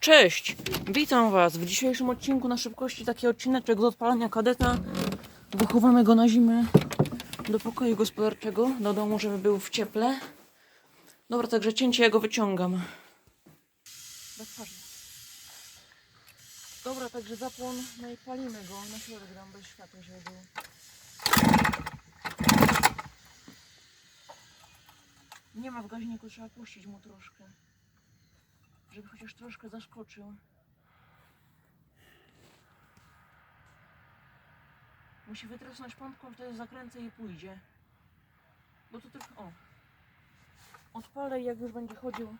Cześć! Witam Was w dzisiejszym odcinku na szybkości taki odcineczek z odpalania kadeta. Wychowamy go na zimę do pokoju gospodarczego, do domu, żeby był w cieple. Dobra, także cięcie ja go wyciągam. Dobra, także zapłon, no i palimy go na środek dam bez światła, żeby był. Nie ma w gaźniku, trzeba puścić mu troszkę. Żeby chociaż troszkę zaskoczył. Musi wytrysnąć pompką, wtedy zakręcę i pójdzie. Bo to tylko... O! Odpalę jak już będzie chodził